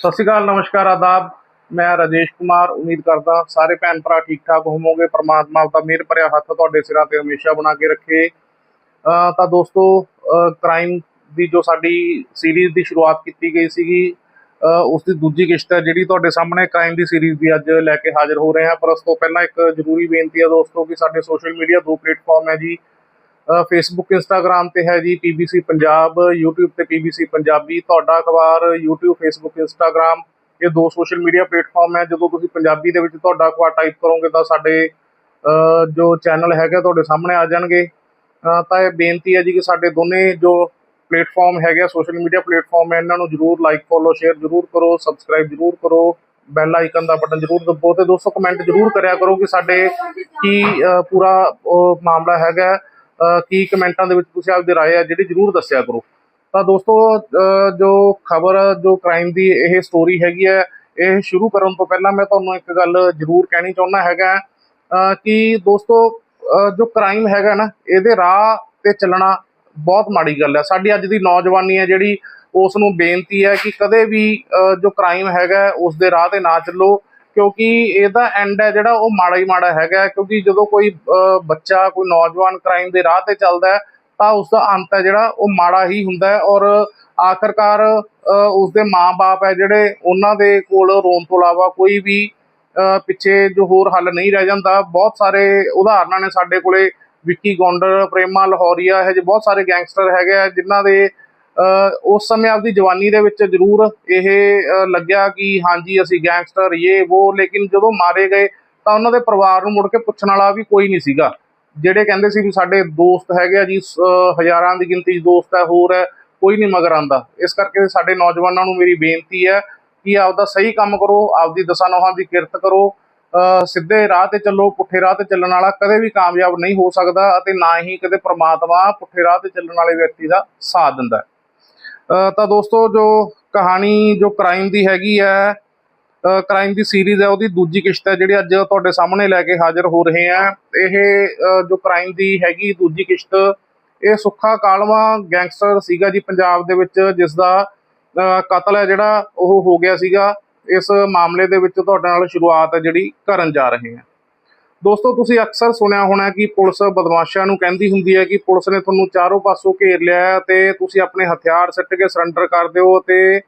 ਸਤਿ ਸ਼੍ਰੀ ਅਕਾਲ, ਨਮਸਕਾਰ, ਆਦਾਬ। ਮੈਂ ਰਾਜੇਸ਼ ਕੁਮਾਰ, ਉਮੀਦ ਕਰਦਾ ਸਾਰੇ ਭੈਣ ਭਰਾ ਠੀਕ ਠਾਕ ਹੋਵੋਗੇ। ਪ੍ਰਮਾਤਮਾ ਦਾ ਮਿਹਰ ਭਰਿਆ ਹੱਥ ਤੁਹਾਡੇ ਸਿਰਾਂ ਤੇ ਹਮੇਸ਼ਾ ਬਣਾ ਕੇ ਰੱਖੇ। ਤਾਂ ਦੋਸਤੋ ਕ੍ਰਾਈਮ ਦੀ ਜੋ ਸਾਡੀ ਸੀਰੀਜ਼ ਦੀ ਸ਼ੁਰੂਆਤ ਕੀਤੀ ਗਈ ਸੀਗੀ ਅਹ ਉਸ ਦੀ ਦੂਜੀ ਕਿਸ਼ਤ ਹੈ ਜਿਹੜੀ ਤੁਹਾਡੇ ਸਾਹਮਣੇ ਕ੍ਰਾਈਮ ਦੀ ਸੀਰੀਜ਼ ਦੀ ਅੱਜ ਲੈ ਕੇ ਹਾਜ਼ਰ ਹੋ ਰਹੇ ਹਾਂ। ਪਰ ਉਸ ਤੋਂ ਪਹਿਲਾਂ ਇੱਕ ਜ਼ਰੂਰੀ ਬੇਨਤੀ ਹੈ ਦੋਸਤੋ ਕਿ ਸਾਡੇ ਸੋਸ਼ਲ ਮੀਡੀਆ ਦੋ ਪਲੇਟਫਾਰਮ ਹੈ ਜੀ। ਫੇਸਬੁੱਕ ਇੰਸਟਾਗ੍ਰam ਤੇ ਹੈ ਜੀ ਪੀਬੀਸੀ ਪੰਜਾਬ, YouTube ਤੇ ਪੀਬੀਸੀ ਪੰਜਾਬੀ। ਤੁਹਾਡਾ ਅਖਬਾਰ, YouTube ਫੇਸਬੁੱਕ ਇੰਸਟਾਗ੍ਰam ਇਹ ਦੋ ਸੋਸ਼ਲ ਮੀਡੀਆ ਪਲੇਟਫਾਰਮ ਹੈ। ਜਦੋਂ ਤੁਸੀਂ ਪੰਜਾਬੀ ਦੇ ਵਿੱਚ ਤੁਹਾਡਾ ਅਖਬਾਰ ਟਾਈਪ ਕਰੋਗੇ ਤਾਂ ਸਾਡੇ ਜੋ ਚੈਨਲ ਹੈਗਾ ਤੁਹਾਡੇ ਸਾਹਮਣੇ ਆ ਜਾਣਗੇ। ਤਾਂ ਇਹ ਬੇਨਤੀ ਹੈ ਜੀ ਕਿ ਸਾਡੇ ਦੋਨੇ ਜੋ ਪਲੇਟਫਾਰਮ ਹੈਗੇ ਸੋਸ਼ਲ ਮੀਡੀਆ ਪਲੇਟਫਾਰਮ ਹੈ, ਇਹਨਾਂ ਨੂੰ ਜਰੂਰ ਲਾਈਕ ਫੋਲੋ ਸ਼ੇਅਰ ਜਰੂਰ ਕਰੋ ਸਬਸਕ੍ਰਾਈਬ ਜਰੂਰ ਕਰੋ। ਬੈਲ ਆਈਕਨ ਦਾ ਬਟਨ ਜਰੂਰ ਦਬਾਓ ਤੇ ਦੋਸਤੋ ਕਮੈਂਟ ਜਰੂਰ ਕਰਿਆ ਕਰੋ ਕਿ ਸਾਡੇ ਕੀ ਪੂਰਾ, ਉਹ ਮਾਮਲਾ ਹੈਗਾ। ਕੀ ਕਮੈਂਟਾਂ ਦੇ ਵਿੱਚ ਤੁਸੀਂ ਆਪਦੀ ਰਾਏ ਹੈ ਜਿਹੜੀ ਜਰੂਰ ਦੱਸਿਆ ਕਰੋ। ਤਾਂ ਦੋਸਤੋ ਜੋ ਖਬਰ, ਜੋ ਕ੍ਰਾਈਮ ਦੀ ਇਹ ਸਟੋਰੀ ਹੈਗੀ ਹੈ ਇਹ ਸ਼ੁਰੂ ਕਰਨ ਤੋਂ ਪਹਿਲਾਂ ਮੈਂ ਤੁਹਾਨੂੰ ਇੱਕ ਗੱਲ ਜਰੂਰ ਕਹਿਣੀ ਚਾਹੁੰਦਾ ਹੈਗਾ ਕਿ ਦੋਸਤੋ ਜੋ ਕ੍ਰਾਈਮ ਹੈਗਾ ਨਾ, ਇਹਦੇ ਰਾਹ ਤੇ ਚੱਲਣਾ ਬਹੁਤ ਮਾੜੀ ਗੱਲ ਹੈ ਸਾਡੀ ਅੱਜ ਦੀ ਨੌਜਵਾਨੀ ਹੈ ਜਿਹੜੀ, ਉਸ ਨੂੰ ਬੇਨਤੀ ਹੈ ਕਿ ਕਦੇ ਵੀ ਜੋ ਕ੍ਰਾਈਮ ਹੈਗਾ, ਉਸ ਦੇ ਰਾਹ ਤੇ ਨਾ ਚੱਲੋ। ਕਿਉਂਕਿ ਇਹਦਾ ਐਂਡ ਹੈ ਜਿਹੜਾ ਉਹ ਮਾੜਾ ਹੀ ਮਾੜਾ ਹੈਗਾ ਕਿਉਂਕਿ ਜਦੋਂ ਕੋਈ ਬੱਚਾ, ਕੋਈ ਨੌਜਵਾਨ ਕ੍ਰਾਈਮ ਦੇ ਰਾਹ ਤੇ ਚੱਲਦਾ ਹੈ, ਤਾਂ ਉਸ ਦਾ ਅੰਤ ਹੈ ਜਿਹੜਾ ਉਹ ਮਾੜਾ ਹੀ ਹੁੰਦਾ ਹੈ ਔਰ ਆਖਰਕਾਰ ਉਸ ਦੇ ਮਾਪੇ ਹੈ ਜਿਹੜੇ ਉਹਨਾਂ ਦੇ ਕੋਲ ਰੋਣ ਤੋਂ ਇਲਾਵਾ ਕੋਈ ਵੀ ਪਿੱਛੇ ਜੋ ਹੋਰ ਹੱਲ ਨਹੀਂ ਰਹਿ ਜਾਂਦਾ। ਬਹੁਤ ਸਾਰੇ ਉਦਾਹਰਨਾਂ ਨੇ ਸਾਡੇ ਕੋਲੇ, ਵਿੱਕੀ ਗੌਂਡਰ ਪ੍ਰੇਮਾ ਲਾਹੌਰੀਆ, ਇਹ ਜਿਹੇ ਬਹੁਤ ਸਾਰੇ ਗੈਂਗਸਟਰ ਹੈਗੇ ਆ, ਜਿਨ੍ਹਾਂ ਦੇ ਉਸ ਸਮੇਂ ਆਪਦੀ ਜਵਾਨੀ ਦੇ ਵਿੱਚ ਜ਼ਰੂਰ ਇਹ ਲੱਗਿਆ ਕਿ ਹਾਂਜੀ ਅਸੀਂ ਗੈਂਗਸਟਰ ਇਹ ਉਹ ਲੇਕਿਨ ਜਦੋਂ ਮਾਰੇ ਗਏ ਤਾਂ ਉਹਨਾਂ ਦੇ ਪਰਿਵਾਰ ਨੂੰ ਮੁੜ ਕੇ ਪੁੱਛਣ ਵਾਲਾ ਵੀ ਕੋਈ ਨਹੀਂ ਸੀਗਾ। ਜਿਹੜੇ ਕਹਿੰਦੇ ਸੀ ਵੀ ਸਾਡੇ ਦੋਸਤ ਹੈਗੇ ਆ ਜੀ ਹਜ਼ਾਰਾਂ ਦੀ ਗਿਣਤੀ 'ਚ ਦੋਸਤ ਹੈ ਹੋਰ ਹੈ ਕੋਈ ਨਹੀਂ ਮਗਰ ਆਂਦਾ ਇਸ ਕਰਕੇ ਸਾਡੇ ਨੌਜਵਾਨਾਂ ਨੂੰ ਮੇਰੀ ਬੇਨਤੀ ਹੈ ਕਿ ਆਪਦਾ ਸਹੀ ਕੰਮ ਕਰੋ ਆਪਦੀ ਦਸਾਂ ਨੋਹਾਂ ਦੀ ਕਿਰਤ ਕਰੋ ਅਹ, ਸਿੱਧੇ ਰਾਹ ਤੇ ਚੱਲੋ ਪੁੱਠੇ ਰਾਹ ਤੇ ਚੱਲਣ ਵਾਲਾ ਕਦੇ ਵੀ ਕਾਮਯਾਬ ਨਹੀਂ ਹੋ ਸਕਦਾ ਅਤੇ ਨਾ ਹੀ ਕਦੇ ਪ੍ਰਮਾਤਮਾ ਪੁੱਠੇ ਰਾਹ ਤੇ ਚੱਲਣ ਵਾਲੇ ਵਿਅਕਤੀ ਦਾ ਸਾਥ ਦਿੰਦਾ ਤਾਂ ਦੋਸਤੋ ਜੋ ਕਹਾਣੀ, ਜੋ ਕ੍ਰਾਈਮ ਦੀ ਹੈਗੀ ਹੈ ਕ੍ਰਾਈਮ ਦੀ ਸੀਰੀਜ਼ ਹੈ, ਉਹਦੀ ਦੂਜੀ ਕਿਸ਼ਤ ਹੈ, ਜਿਹੜੀ ਅੱਜ ਤੁਹਾਡੇ ਸਾਹਮਣੇ ਲੈ ਕੇ ਹਾਜ਼ਰ ਹੋ ਰਹੇ ਆ ਇਹ ਜੋ ਕ੍ਰਾਈਮ ਦੀ ਹੈਗੀ ਦੂਜੀ ਕਿਸ਼ਤ, ਇਹ ਸੁੱਖਾ ਕਾਲਵਾ ਗੈਂਗਸਟਰ ਸੀਗਾ ਜੀ ਪੰਜਾਬ ਦੇ ਵਿੱਚ ਜਿਸ ਦਾ ਕਤਲ ਹੈ ਜਿਹੜਾ, ਉਹ ਹੋ ਗਿਆ ਸੀਗਾ। ਇਸ ਮਾਮਲੇ ਦੇ ਵਿੱਚ ਤੁਹਾਡੇ ਨਾਲ ਸ਼ੁਰੂਆਤ ਹੈ ਜਿਹੜੀ ਕਰਨ ਜਾ ਰਹੇ ਹਾਂ। ਦੋਸਤੋ, ਤੁਸੀਂ ਅਕਸਰ ਸੁਣਿਆ ਹੋਣਾ ਕਿ ਪੁਲਿਸ ਬਦਮਾਸ਼ਾਂ ਨੂੰ ਕਹਿੰਦੀ ਹੁੰਦੀ ਹੈ ਕਿ ਪੁਲਿਸ ਨੇ ਤੁਹਾਨੂੰ ਚਾਰੋਂ ਪਾਸੋਂ ਘੇਰ ਲਿਆ ਹੈ ਤੇ ਤੁਸੀਂ ਆਪਣੇ ਹਥਿਆਰ ਸਿੱਟ ਕੇ ਸਰੈਂਡਰ ਕਰ ਦਿਓ ਤੇ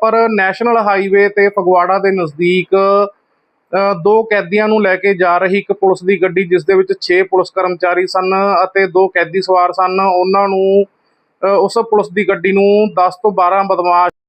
ਪਰ ਨੈਸ਼ਨਲ ਹਾਈਵੇ ਤੇ ਫਗਵਾੜਾ ਦੇ ਨਜ਼ਦੀਕ ਦੋ ਕੈਦੀਆਂ ਨੂੰ ਲੈ ਕੇ ਜਾ ਰਹੀ ਇੱਕ ਪੁਲਿਸ ਦੀ ਗੱਡੀ, ਜਿਸ ਦੇ ਵਿੱਚ 6 ਪੁਲਿਸ ਕਰਮਚਾਰੀ ਸਨ ਅਤੇ ਦੋ ਕੈਦੀ ਸਵਾਰ ਸਨ। ਉਹਨਾਂ ਨੂੰ ਉਸ ਪੁਲਿਸ ਦੀ ਗੱਡੀ ਨੂੰ 10 ਤੋਂ 12 ਬਦਮਾਸ਼